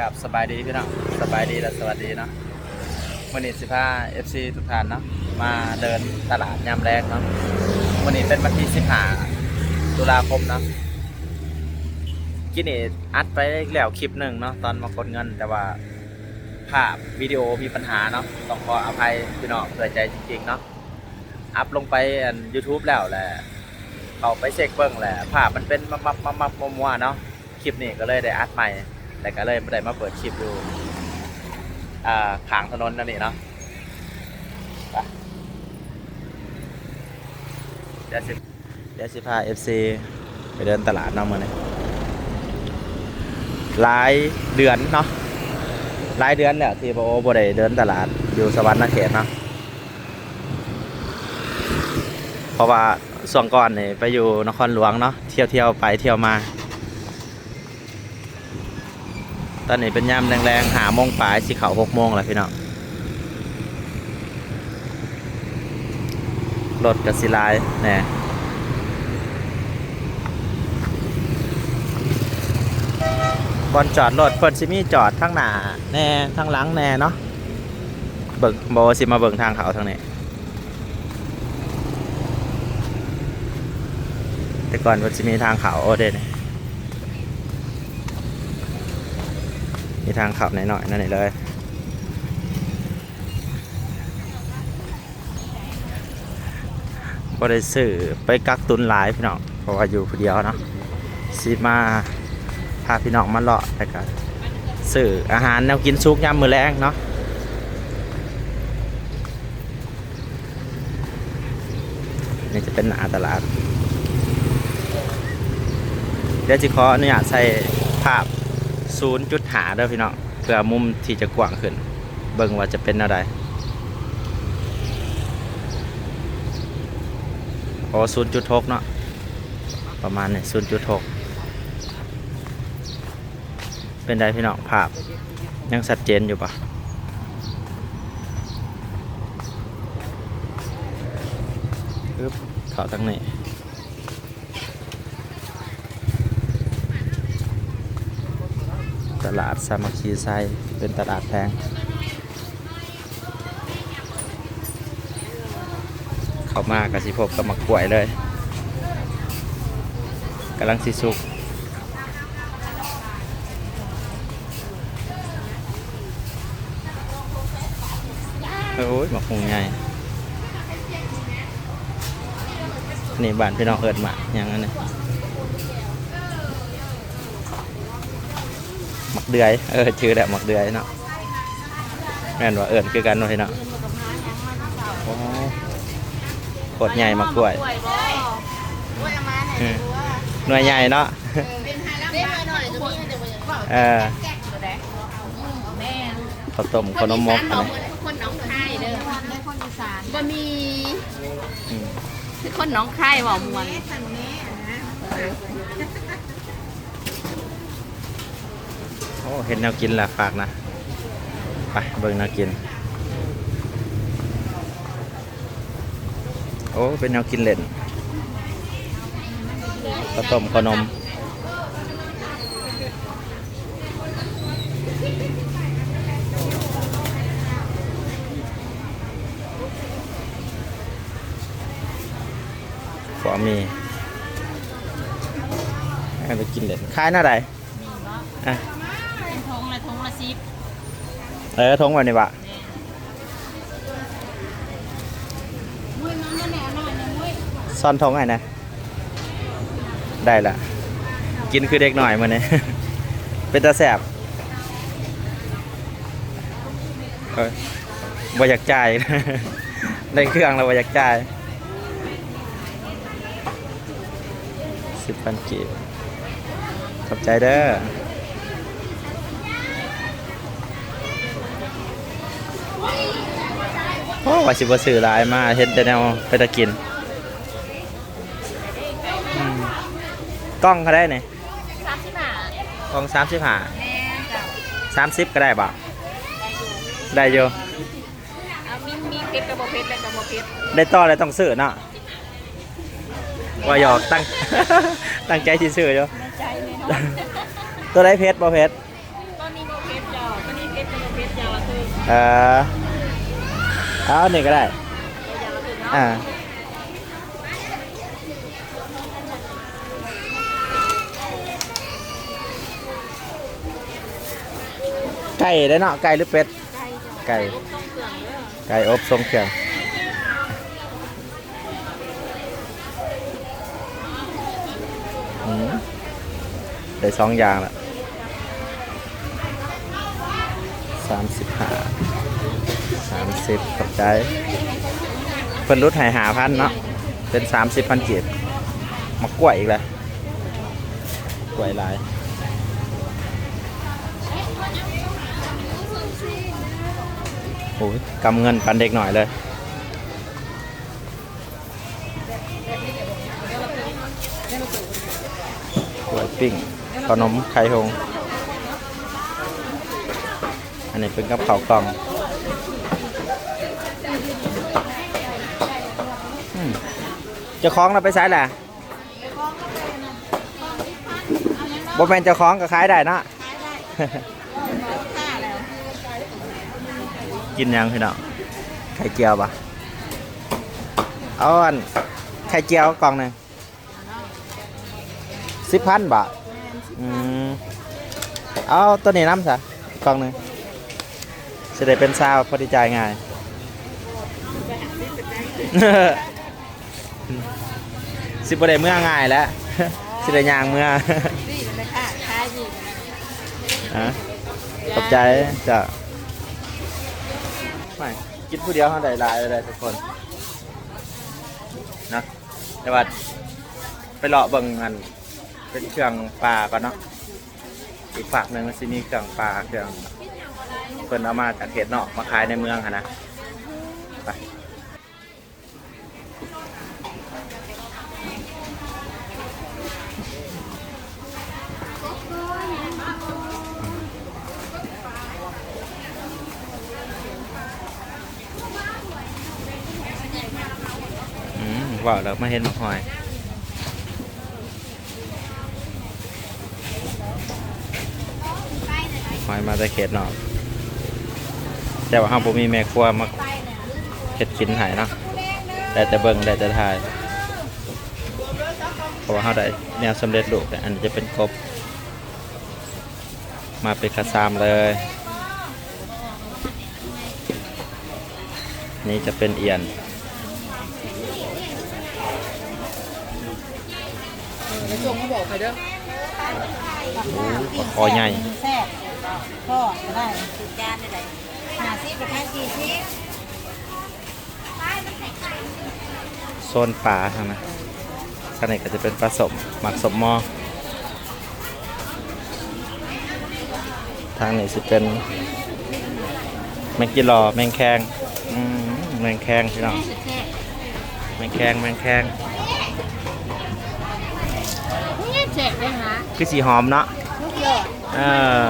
กับสบายดีพี่น้องสบายดีและสวัสดีเนาะวันนี้สิพาเอฟซีทุกท่านเนาะมาเดินตลาดยามแรกเนาะวันนี้เป็นวันที่สิบห้าตุลาคมเนาะกินนี่อัดไปแล้วคลิปหนึ่งเนาะตอนมากดเงิน แต่ว่าภาพวิดีโอมีปัญหาเนาะต้องขออภัยพี่น้องเสียใจจริงๆเนาะอัพลงไปอัน YouTube แล้วแหละเขาไปเช็คเบิ้งแหละภาพมันเป็นมับมับมับมับมัวเนาะคลิปนี้ก็เลยได้อัดใหม่ แต่ก็เลยไม่ได้มาเปิดคลิปดูอ่าขางถนนนั่นนี่เนาะเดี๋ยวสิเดี๋ยวสิพาเอฟซีไปเดินตลาดเนาะมื่อนี้หลายเดือนเนาะหลายเดือนแล้วที่โบโบได้เดินตลาดอยู่สวรรค์นเขตเนาะเพราะว่าส่วงก่อนเนี่ยไปอยู่นครหลวงเนาะเที่ยวเที่ยวไปเที่ยวมา ตอนนี้เป็นยามแรงๆหาโมงปลายสิเขาหกโมงแล้วพี่น้องรถกับสิลายแน่บอนจอดรถเพิ่นสิมีจอดทั้งหน้าแน่ทั้งหลังแน่เนาะเบิ่งบอสิมาเบิ่งทางเขาทางนี้แต่ก่อนมันจะมีทางเขาโอเดน มีทางขับหน่อยๆนั่นเลยก็ได้ซื้อไปกักตุนหลายพี่น้องเพราะว่าอยู่คนเดียวเนาะสิมาพาพี่น้องมาเลาะแล้วก็ซื้ออาหารแนวกินซุกยามมือแรงเนาะนี่จะเป็นหน้าตลาด เดี๋ยวจะขออนุญาตใส่ภาพ ศูนย์จุดหาเด้อพี่น้องเพื่อมุมที่จะกว้างขึ้น เบิ่งว่าจะเป็นอะไรโอศูนย์จุดหกเนาะประมาณนี้ศูนย์จุดหกเป็นไดพี่น้องภาพ ยังชัดเจนอยู่ปะปึ๊บเข้าทางนี้ ตลาดสามัคคีไซเป็นตลาดแพงเข้ามากระสิพบกับมักกล้วยเลยกำลังสิสุกโอ้ยหมักหงใหญ่นี่บ้านพี่น้องเอิดมาอย่างนั้นนะ หมั กเดือยเออชื่อแบบหมักเดือยเนาะแม่นว่าเอิญคือกันเนาะพี่เนาะโอ้โคตรใหญ่หมักกล้วยกล้วยบ่กล้วยเอามาอืเนี่ยมหน่วยใหญ่เนาะเป็นไฮลัมได้มาหน่อยจะมีแต่บ่อยากเออแจกตัวใดแม่ข้าวต้มขนมมกคอันนนี้คนน้องคายเด้อได้คนอีสานบ่มีอืมคือคนน้องคายบ่มวน โอ้เห็นแนวกินและฝากนะ ไปเบิ่งแนวกิน โอ้ เป็นแนวกินเล่นข้าวต้มขนมก็มีให้ไปกินเล่นขายหน้าใดอะ สิบเออทงวันนี้บะมุ้ยมันก็แนวหน่อยนะมุ้ยซ่อนทงไงนะ ได้ละ กินคือเด็กหน่อยมันนี่เป็นตาแสบเอ้ยบ่อยากจ่ายในเครื่องเราบ่อยากจ่ายสิบพันกีบขอบใจเด้อ โอ้ว่าสิบ่ซื้อหลายมาเฮ็ดแต่แนวไปตะกินอืมกล้องเขาได้นี่สามสิบบาทกล้องสามสิบห้าแม่จ้ะสามสิบก็ได้บ่ได้อยู่เอามีมีเพชรกับบ่เพชรและกับบ่เพชรได้ต่อเลยต้องซื้อเนาะว่าหยอกตั้ง ตั้งใจสิซื้ออยู่ในใจเลยเนาะตัวได้เพชรบ่เพชรตอนนี้บ่เพเออ เอาหนึ่งก็ได้ อ่าไก่ได้เนาะไก่หรือเป็ด ไก่ไก่อบทรงเครื่องอืมได้สองอย่างละสามสิบห้า สิบกับใจเพิ่นรุดหายหาพันเนาะเป็นสามสิบพันเจ็ดมากล้วยอีกแล้วกล้วยลายโอ้ยกำเงินปันเด็กหน่อยเลยกล้วยปิ้งขนมไข่หงอันนี้เป็นกับข้าวกล่อง อืมเจ้าของเราไปใช้แหละบ่แม่นเจ้าของก็ขายได้เนาะกินยังพี่น้องไข่เจียวปะเอาอันไข่เจียวกล่องหนึ่งสิบพันบาทอืมเอาตัวนี้น้ำซะกล่องหนึ่งจะได้เป็นซาวพอดีจ่ายง่าย สิบประเดี๋ยวเมื่อง่ายแล้ว สิได้ยางเมื่อนี่มันเลยค่ะขายดีฮะขอบใจจ้ะไม่กินผู้เดียวเท่าใดหลายเลยทุกคนนะแต่ว่าไปเลาะเบิ่งกันเป็นเครื่องปลาก่อนเนาะอีกฝากหนึ่งมันสิมีเครื่องปลาเครื่องเพิ่นเอามาจากเขตนอกมาขายในเมืองค่ะนะ ว้าวแล้วมาเห็นหมาหอยหอยมาจากเขตนอกแต่ว่าเฮาบ่มีแม่ครัวมาเฮ็ดกินให้เนาะได้แต่เบิ่งได้แต่ถ่ายเพราะว่าเฮาได้แนวสำเร็จรูปแต่อันนี้จะเป็นกบ มาเป็นคาซามเลย นี่จะเป็นเอียนช่วงเขา บอกไปเด้อปลาคอใหญ่แซ่บก็ก็ได้สุดจานได้หาซิกับแค่สี่ซิโซนปลาทางนะข้างในก็จะเป็นปลาสมหมักสมมอทางนี้สิเป็นแมงกิลอแมงแคงแมงแคงพี่น้องแมงแคงแมงแคง นี่เจ็บเลยฮะคือสีหอมเนาะลูกยอดเออ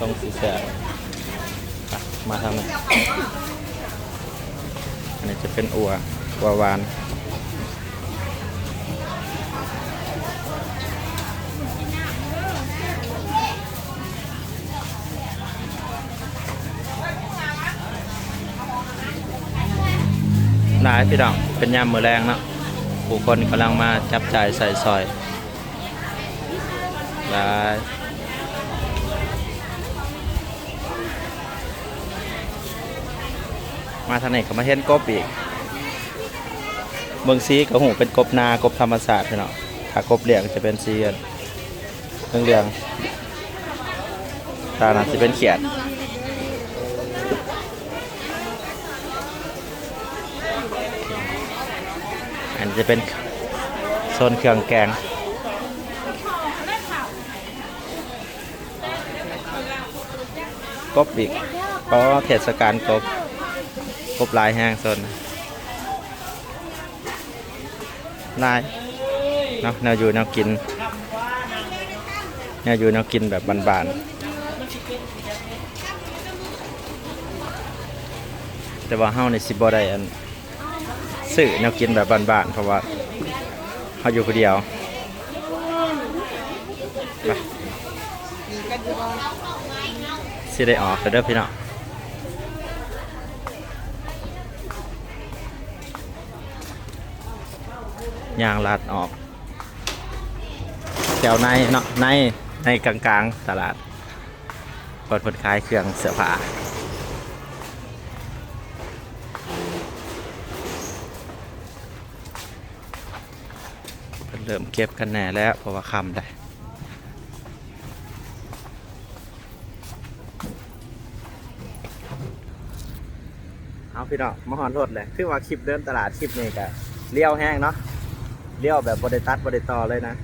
ต้องสีแสบอะมาทำเลยอันนี้จะเป็นอัวอัวหวาน หลายพี่น้องเป็นยามมือแรงเนาะผู้คนกำลังมาจับจ่ายใส่ซอยหลายมาทางไหนก็มาเห็นกบอีกเมืองซีกับหูเป็นกบนากบธรรมศาสตร์พี่น้องถ้ากบเหลี่ยงจะเป็นซีกันเรื่องเรื่องตาหนาจะเป็นเขียด จะเป็นโซนเครื่องแกง กบอีกก็เทศกาลกบ กบลายแห้งโซนลายเนาะแนวอยู่แนวกินแนวอยู่แนวกินแบบบานๆแต่ว่าเฮาในสิบ่ได้อัน ซื้อแนวกินแบบบ้านๆเพราะว่าเขาอยู่คนเดียวไปมีกันอยู่บ่สิได้ออกแล้วเด้อพี่น้องยางลัดออกแถวในเนาะในในกลางๆตลาดเปิดเปิดขายเครื่องเสื้อผ้า เริ่มเก็บกันแน่แล้วเพราะว่าคำได้เอาพี่น้องมาหอนรถเลยคือว่าคลิปเดินตลาดคลิปนี้ก็เลี้ยวแห้งเนาะเลี้ยวแบบบริตัดบริตอเลยนะ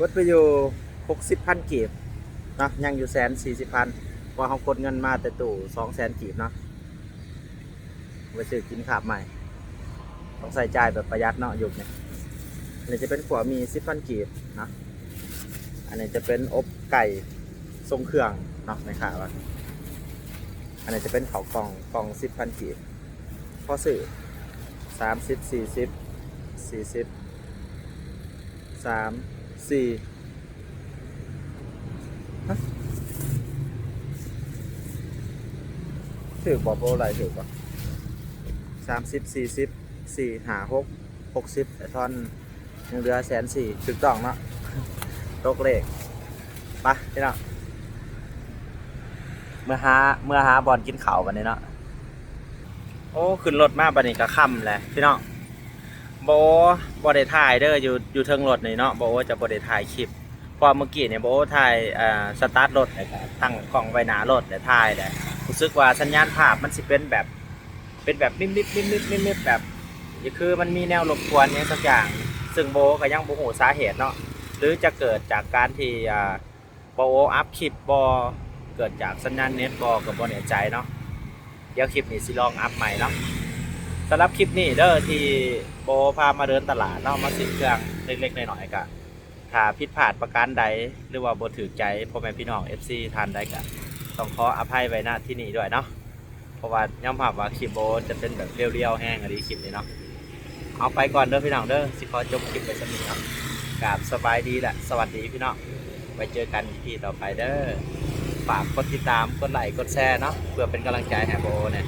รถไปอยู่หกสิบพันกีบเนาะยังอยู่แสนสี่สิบพันพอเขากดเงินมาแต่ตู่สองแสนกีบเนาะไปซื้อกินขาบใหม่ ต้องใส่ใจแบบประหยัดเนาะยุคนี้อันนี้จะเป็นขวามีสิบพันกีบนะอันนี้จะเป็นอบไก่ทรงเครื่องเนาะในขาวอันนี้จะเป็นเขากล่องกล่องสิบพันกีบพอสื่อสามสิบสี่สิบสี่สิบสามสี่ถือบอกโบอะไรถือปะสามสิบสี่สิบ สี่หาหกหกสิบแต่ทอนยังเหลือแสนสี่ถูกต้องเนาะตกเลขไปะพี่น้องเมื่อหาเมื่อหาบอลกินเขาวบันนี้เนาะโอ้ขึ้นรถมาบันนี้ก็ค่ำแหละพี่น้องโบบอได้ถ่ายเด้ออยู่อยู่เทิงรถนี่เนาะโบว่าจะบอได้ถ่ายคลิปพอเมื่อกี้เนี่ยโบถ่ายอ่าสตาร์ทรถเนี่ยตั้งกล้องไว้หน้ารถแต่ถ่ายแต่รู้สึกว่าสัญญาณภาพมันสิเป็นแบบ เป็นแบบมิบมิบมิบมิบมิบมิบแบบ นี่คือมันมีแนวรบกวนเนี่ยสักอย่าง ซึ่งโบก็ยังบ่ฮู้สาเหตุเนาะหรือจะเกิดจากการที่อ่าโบอัพคลิปบอเกิดจากสัญญาณเน็ตบอกับบอแน่ใจเนาะเดี๋ยวคลิปนี้สิลองอัพใหม่เนาะสำหรับคลิปนี้เด้อที่โบพามาเดินตลาดเนาะมาซื้อเครื่องเล็กๆน้อยๆกะถ้าผิดพลาดประการใดหรือว่าบ่ถือใจพ่อแม่พี่น้อง FC ทานได้กะต้องขออภัยไว้ณที่นี่ด้วยเนาะเพราะว่าย่อมภาพว่าคลิปโบจะเป็นแบบเรียวๆแห้งอะไรคลิปนี้เนาะ เอาไปก่อนเด้อพี่น้องเด้อสิขอจบคลิปไปสักนิดเนาะกราบสบายดีแหละสวัสดีพี่น้องไว้เจอกันที่ต่อไปเด้อฝากกดติดตามกดไลค์กดแชร์เนาะเพื่อเป็นกำลังใจให้โบเนี่ย